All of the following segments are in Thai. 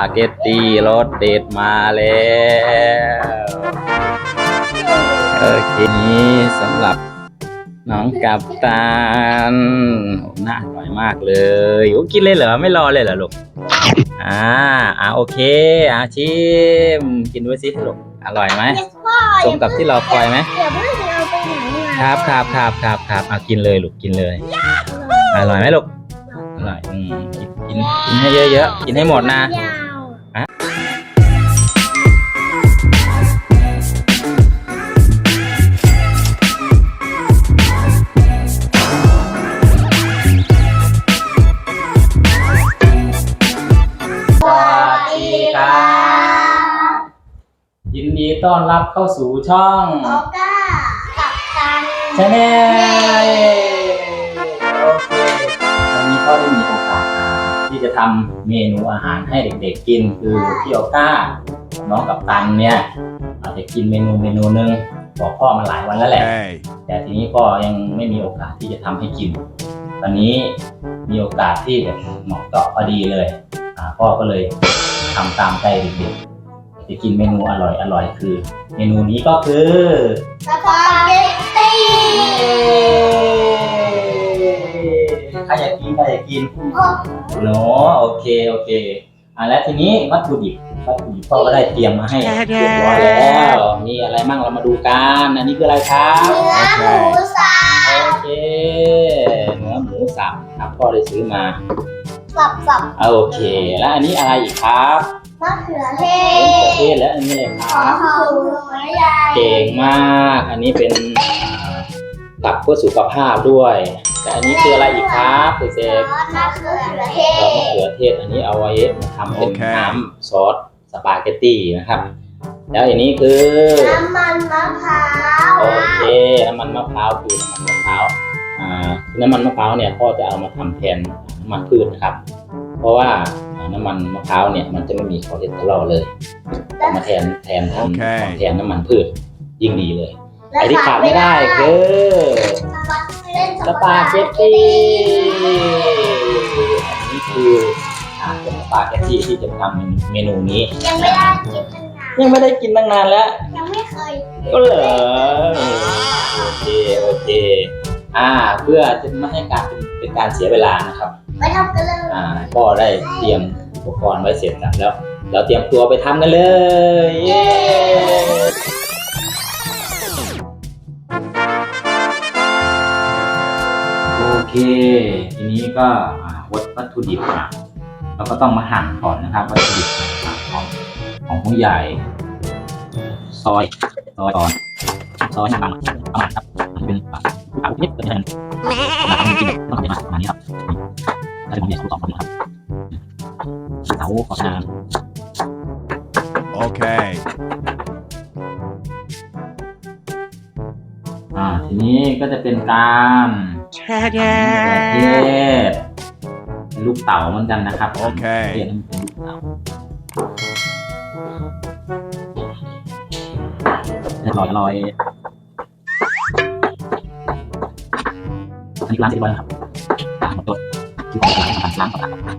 สปาเกตตี้รสเด็ดมาแล้วโอเคนี้สำหรับน้องกับตาลโอ้น่าอร่อยมากเลยโอ้กินเลยเหรอไม่รอเลยเหรอลูกอ่าอ่าโอเคอ่าชิมกินด้วยสิลูกอร่อยไหมสมกับที่เราคอยไหมเดี๋ยวเพิ่งเอาไปไหนมาครับครับครับครับครับอะกินเลยลูกกินเลยอร่อยไหมลูกอร่อยอืมกินกินกินให้เยอะๆกินให้หมดนะ ต้อนรับเข้าสู่ช่องโอก้ากับตันชาแนลโอเควันนี้ก็ได้มีโอกาสที่จะทำเมนูอาหารให้เด็กๆกินคือพี่โอก้าน้องกับตันเนี่ยอาจจะกินเมนูเมนูหนึงบอกพ่อมาหลายวันแล้วแหละ Okay. แต่ทีนี้ก็ยังไม่มีโอกาสที่จะทำให้กิน ตอนนี้มีโอกาสที่แบบเหมาะเจาะพอดีเลยอ่าพ่อก็เลยทำตามใจเด็กๆ จะกินเมนูอร่อยอร่อยคือ เมนูนี้ก็คือสปาเกตตี้ใครอยากกินใครอยากกินโนโอเคโอเคอ่าแล้วทีนี้วัตถุดิบวัตถุดิบพ่อก็ได้เตรียมมาให้เรียบร้อยแล้วมีอะไรมั่งเรามาดูกันอันนี้คืออะไรครับเนื้อหมูสับโอเคเนื้อหมูสับครับพ่อได้ซื้อมาสับสับอ่าโอเค แล้วอันนี้อะไรอีกครับ มะเขือเทมะเขือเทศศแล้วอันนี้เลยคหอรับมหัวใหญ่เก่งมาก อันนี้เป็นตับเพื่อสุขภาพด้วย แต่อันนี้คืออะไรอีกครับคุณเซซอฟสมะเขือเทซอสมะศเขือเทศอันนี้เอาไว้ทำเป็นโอเค น้ำซอสสปาเกตตี้นะครับ แล้วอันนี้คือน้ำมันมะพร้าวโอเคน้ำมันมะพร้าวคือน้ำมันมะพร้าวอ่าคือน้ำมันมะพร้าวเนี่ยพ่อจะเอามาทำแทนน้ำมันพืชนะครับ เพราะว่า น้ำมันมะพร้าวเนี่ยมันจะไม่มีคอเลสเตอรอลเลยเอามาแทนแทนโอเคทำแทนน้ำมันพืชยิ่งดีเลยไอ้ที่ขาดไม่ได้คือสปาเกตตี้อันนี้คืออ่าเป็นสปาเกตตี้ที่จะทำเมนูนี้ ยังไม่ได้กินตั้งนานยังไม่ได้กินตั้งนานแล้ว ยังไม่เคยก็เหรอโอเคโอเค อ่า เพื่อจะไม่ให้การเป็นการเสียเวลานะครับ ไปทำกันเลยอ่าก็ได้เตรียมอุปกรณ์ไว้เสร็จสับแล้ว เราเตรียมตัวไปทำกันเลย เย้โอเค ทีนี้ก็อ่าวัตวัตถุดิบอะเราก็ต้องมาหั่นก่อนนะครับ วัตถุดิบอะของของผู้ใหญ่ ซอย ซอยก่อนซอยให้บางประมาณครับเป็นปากนิดเดียวนะครับขนาจริงๆต้องเห็นประมาณนี้ครับ นี่แล้วจะมีสองสองคนนะครับเสาขอชาม Okay. อ่าทีนี้ก็จะเป็นการประเทศเป็นลูกเต๋าเหมือนกันนะครับโอเค ประทศมันเป็นลูกเต๋าอร่อยอร่อยอันนี้ล้างเสร็จเรียบร้อยแล้วครับล้างหมดตัว ที่ของล้างล้างก่อนครับ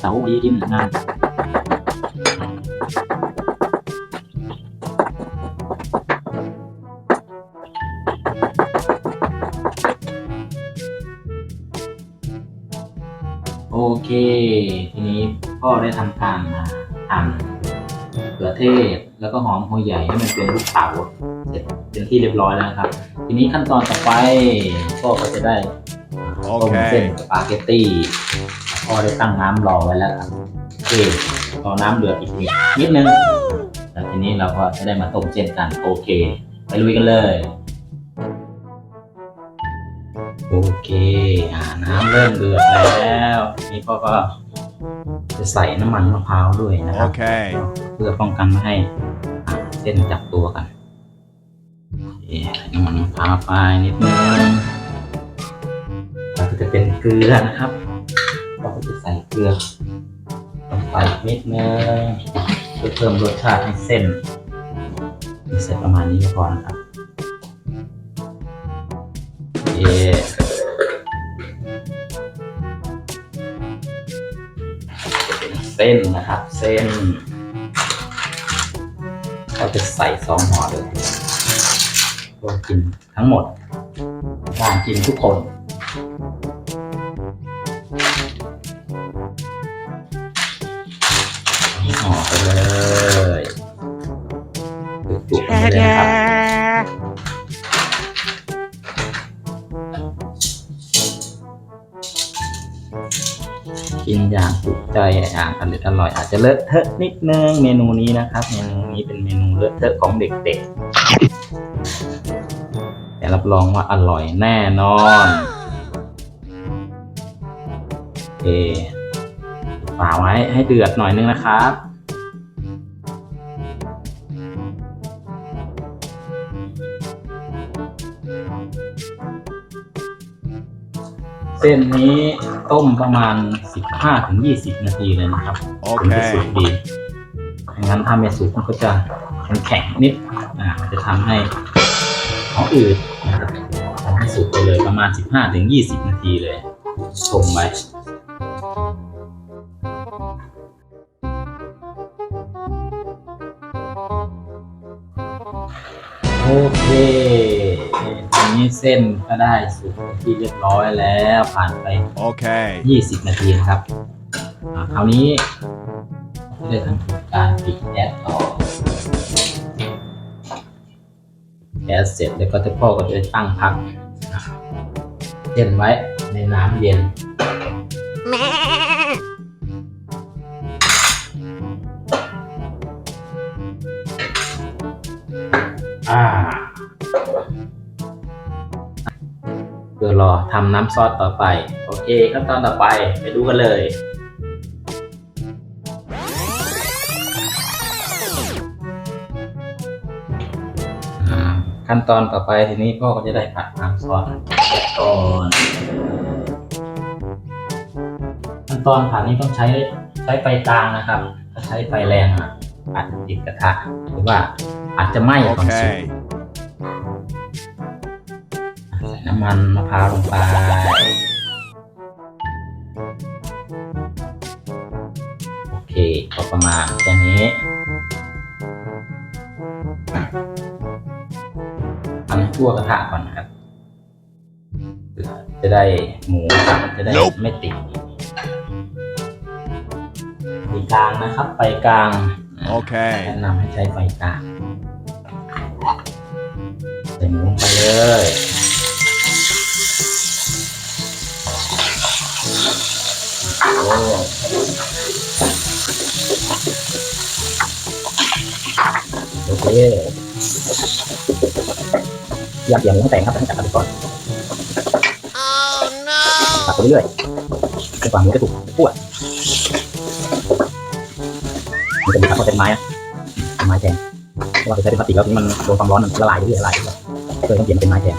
เต๋าดีกินงานโอเค ทีนี้พ่อได้ทำการมาทำเขือเทศ แล้วก็หอมหัวใหญ่ให้มันเป็นลูกเต๋าเสร็จเป็นที่เรียบร้อยแล้วนะครับ ทีนี้ขั้นตอนต่อไปพ่อก็จะได้ต้มเส้นสปาเกตตี้พ่อได้ตั้งน้ำรอไว้แล้วครับโอเครอน้ำเดือดอีกนิดนึงแล้วทีนี้เราก็จะได้มาต้มเส้นกันโอเค ไปลุยกันเลยโอเคอ่าน้ำเริ่มเดือดแล้วนี่พ่อก็จะใส่น้ำมันมะพร้าวด้วยนะครับ Okay. เพื่อป้องกันไม่ให้อ่าเส้นจับตัวกันโอืมพาไปนิดนึงก็จะเป็นเกลือนะครับ เราก็จะใส่เกลือลงไปนิดนึงเพื่อเพิ่มรสชาติให้เส้นเสร็จประมาณนี้ก็พอนะครับเย่เส้นนะครับ เส้น เราจะใส่ซองห่อเลย รวมกินทั้งหมดวางกินทุกคนห่อไปเลยจุกๆไปเลยนะครับกินอย่างถูกใจอย่างอร่อยอร่อย อาจจะเลอะเทอะนิดนึงเมนูนี้นะครับ เมนูนี้เป็นเมนูเลอะเทอะของเด็กๆแต่ รับรองว่าอร่อยแน่นอนโอเคฝาไว้ให้เดือดหน่อยนึงนะครับ เส้นนี้ต้มประมาณ 15-20 นาทีเลยนะครับถึงจะสุก Okay. ดีไม่งั้นถ้าไม่สุกมันก็จะแข็งๆนิด อ่ามันจะทำให้ของอืด เลยประมาณ 15-20 นาทีเลยชมไว้โอเคทีนี้เส้นก็ได้สุกเป็นที่เรียบร้อยแล้วผ่านไป Okay. 20 นาทีนะครับอ่าคราวนี้ก็ได้ทำการปิดแก๊สต่อแก๊สเสร็จแล้วก็จะพ่อก็จะตั้งพักอ่า เย็นไว้ในน้ำเย็น อ่าเพื่อรอทำน้ำซอสต่อไป โอเคขั้นตอนต่อไปไปดูกันเลยอ่าขั้นตอนต่อไปทีนี้พ่อก็จะได้ผัดน้ำซอส ก่อนขั้นตอนผัดนี้ต้องใช้ใช้ไฟกลางนะครับ ถ้าใช้ไฟแรงอะอาจจะติดกระทะหรือว่าอาจจะไหม้ก่อนสุก Okay. ใส่น้ำมันมะพร้าวลงไปโอเคพอประมาณแค่นี้อะทำให้ทั่วกระทะก่อนนะครับเพื่อ จะได้หมูสับจะได้ Nope ไม่ติดไฟกลางนะครับไฟกลางอะ Okay. แนะนำให้ใช้ไฟกลางใส่หมูลงไปเลยโอ้โอเคอยากเกี่ยวหมูให้แตกครับให้จับกันไปก่อน Oh no ตัด ไปเรื่อยๆจนกว่าหมูจะสุกจะคั่วมันจะมีครับเพราะเป็นไม้นะเป็นไม้แทนเพราะว่าจะใช้เป็นพลาสติกแล้วทีนี้มันโดนความร้อนมันละลายไปเรื่อยๆละลายไปเรื่อยๆเลยต้องเปลี่ยนมาเป็นไม้แทน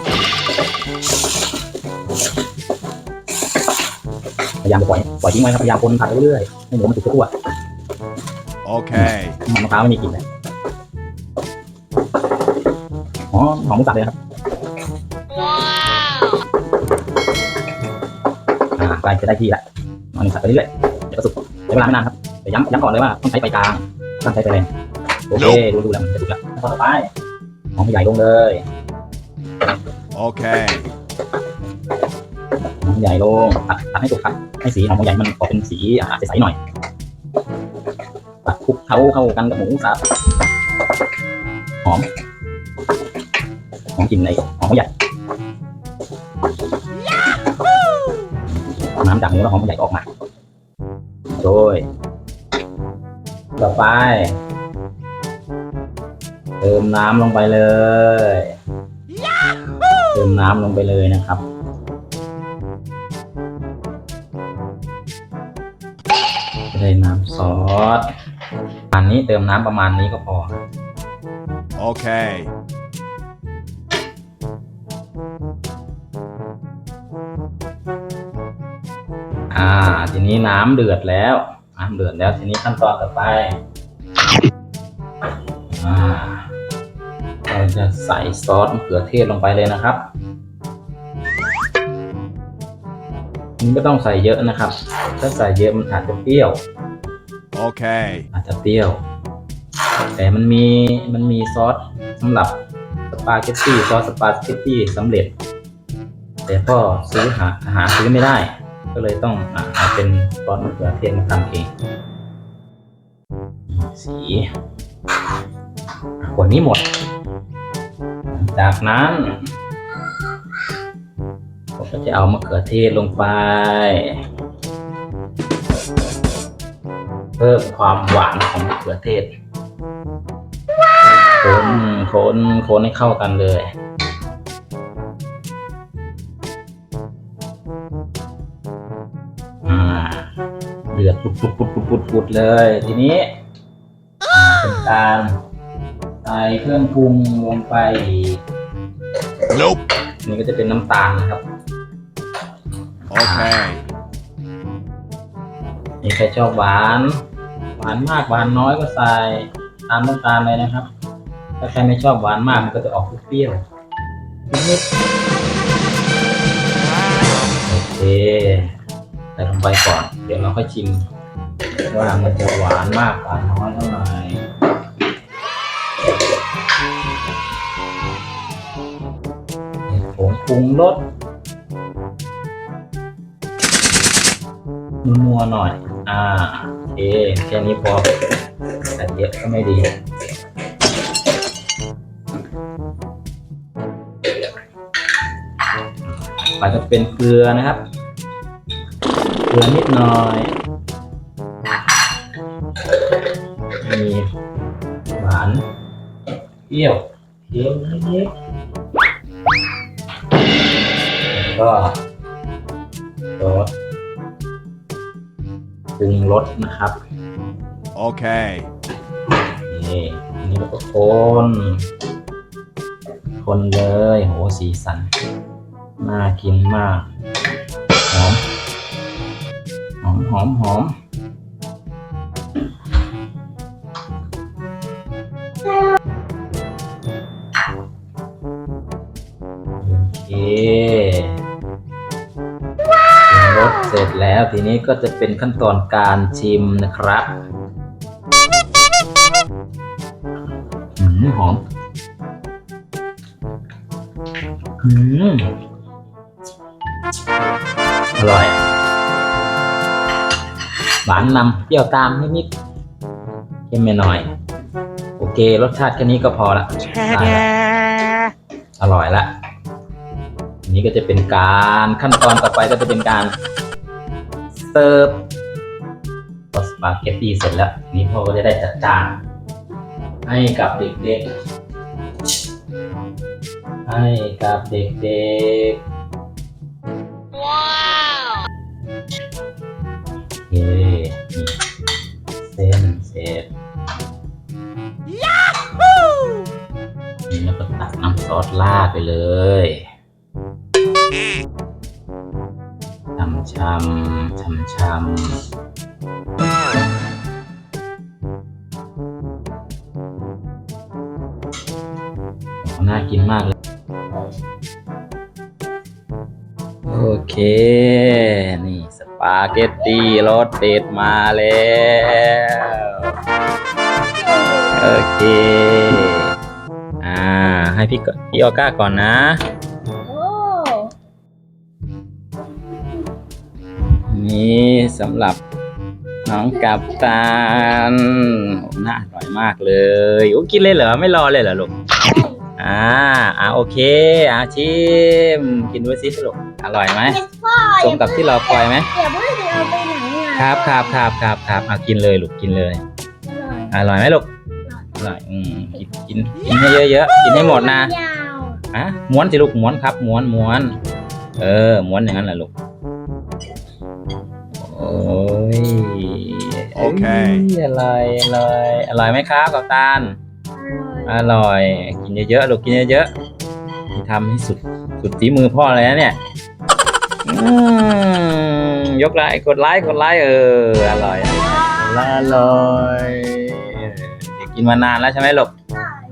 พยายามจะปล่อยปล่อยทิ้งไว้ครับพยายามคนผัดไปเรื่อยๆให้หมูมันสุกจะคั่ว Okay. มันมะพร้าวไม่มีกลิ่นเลยอ๋อหอมหมูสับเลยนะครับ ใกล้จะได้ที่ละนอนหนึ่งสับไปเรื่อยๆเดี๋ยวก็สุกใช้เวลาไม่นานครับแต่ย้ำย้ำก่อนเลยว่าต้องใช้ไฟกลางต้องใช้ไฟแรงโอเคดูดูแล้วมันจะสุกแล้วขั้นตอนต่อไปหอมใหญ่ลงเลย Okay. หอมใหญ่ลงตัดตัดให้สุกครับให้สีหอมใหญ่มันออกเป็นสีอ่าใสๆหน่อยตัดคลุกเคล้าเข้ากันกับหมูสับหอมหอมกลิ่นในหอมใหญ่ น้ำจากหมูแล้วหอมใหญ่ออกมาโดยต่อไป เติมน้ำลงไปเลย เติมน้ำลงไปเลยนะครับจะได้น้ำซอสอันนี้เติมน้ำประมาณนี้ก็พอ Okay. อ่า ทีนี้น้ำเดือดแล้ว น้ำเดือดแล้ว ทีนี้ขั้นตอนต่อไป อ่า เราจะใส่ซอสมะเขือเทศลงไปเลยนะครับนี่ไม่ต้องใส่เยอะนะครับ ถ้าใส่เยอะมันอาจจะเปรี้ยว Okay. อาจจะเปรี้ยว แต่มันมี มันมีซอสสำหรับสปาเกตตี้ซอสสปาเกตตี้สำเร็จ แต่ก็ซื้อหาหาซื้อไม่ได้ ก็เลยต้องอะเอาเป็นซอสมะเขือเทศมาทำเองอืมสีขวดนี้หมด จากนั้นผมก็จะเอามะเขือเทศลงไป เพิ่มความหวานของมะเขือเทศ คน คน คนให้เข้ากันเลย ปุดปุดปุดปุดปุดปุดเลย ทีนี้อ่าเป็นการใส่เครื่องปรุงลงไปอีกนี่ก็จะเป็นน้ำตาลนะครับ Okay. มีใครชอบหวาน หวานมากหวานน้อยก็ใส่ตามต้องการเลยนะครับ ถ้าใครไม่ชอบหวานมากมันก็จะออกเปรี้ยวนิดโอเคใส่ลงไปก่อน ดี๋ยวเราค่อยชิม ว่ามันจะหวานมากหวานน้อยเท่าไหร่ผงปรุงรสนัวๆหน่อย อ่าโอเคแค่นี้พอแต่เยอะก็ไม่ดีไปจะเป็นเกลือนะครับ กลือนิดหน่อยมีหวานเปรี้ยวเค็มนิดๆแล้วก็ซอสปรุงรสนะครับ Okay. นี่อันนี้เราก็คน คนเลย โห สีสัน น่ากินมาก หอมหอมหอมโอเครสเสร็จแล้วทีนี้ก็จะเป็นขั้นตอนการชิมนะครับอืมหอมอืมอร่อย หวานนำเปรี้ยวตามนิดๆเค็มไม่หน่อย โอเค รสชาติแค่นี้ก็พอละได้ละอร่อยละอันนี้ก็จะเป็นการขั้นตอนต่อไปก็จะเป็นการเสิร์ฟซอสสปาเกตตี้เสร็จแล้วทีนี้พ่อก็จะได้จัดจานให้กับเด็กๆ ให้กับเด็ก Wow! ๆโอ ไปเลยช่ำช่ำช่ำช่ำน่ากินมากเลย โอเค นี่ สปาเกตตี้รสเด็ดมาแล้ว โอเค อ่า ให้พี่ก่อนพี่ออก้าก่อนนะ โอ้นี่สำหรับน้องกับตาลโอ้น่าอร่อยมากเลยโอ้กินเลยเหรอ ไม่รอเลยเหรอลูก อ่า อ่าโอเค อ่าชิม กินด้วยสิลูก อร่อยไหมเจ็ดพ่อสมกับที่เราคอยไหมเดี๋ยวเพิ่งจะเอาไปไหนอะครับครับครับครับครับเอากินเลยลูก กินเลย อร่อยอร่อยไหมลูก อร่อยอืมกินกินกินให้เยอะๆกินให้หมดนะยาวอะม้วนสิลูกม้วนครับม้วนม้วน เออม้วนอย่างนั้นแหละลูกโอ้ยโอเคยอร่อยอร่อยอร่อยไหมครับกับตาลอร่อยอร่อย กินเยอะๆลูกกินเยอะๆนี่ทำให้สุดสุดฝีมือพ่อเลยนะเนี่ยอืมยกไลค์กดไลค์กดไลค์เอออร่อยอร่อยเดี๋ยว กินมานานแล้วใช่ไหมลูก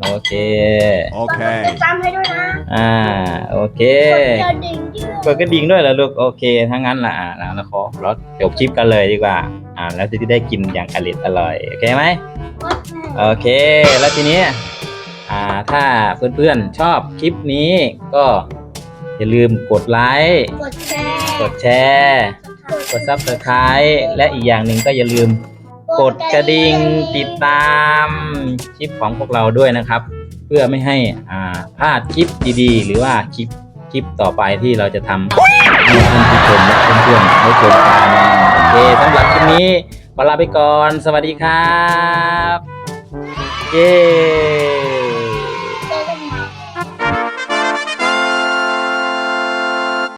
โอเคต้อง Okay. จำให้ด้วยนะอ่าโอเคกดกระดิ่งที่กดกระดิ่งด้วยเหรอลูกโอเคถ้างั้นล่ะอ่าแล้วเราขอเราจบคลิปกันเลยดีกว่า อ่า แล้วจะได้กินอย่างอร่อยอร่อยโอเคไหมกดโอเค แล้วทีนี้อ่าถ้าเพื่อนๆชอบคลิปนี้ก็อย่าลืมกดไลค์กดแชร์กดแชร์ กด subscribe และอีกอย่างหนึ่งก็อย่าลืม กดกระดิ่งติดตามคลิปของพวกเราด้วยนะครับ เพื่อไม่ให้อ่าพลาดคลิปดีๆ หรือว่าคลิปคลิปต่อไปที่เราจะทำให้ท่านผู้ชมและเพื่อนๆได้ชมกันโอเคสำหรับคลิปนี้ขอลาไปก่อน สวัสดีครับ เย้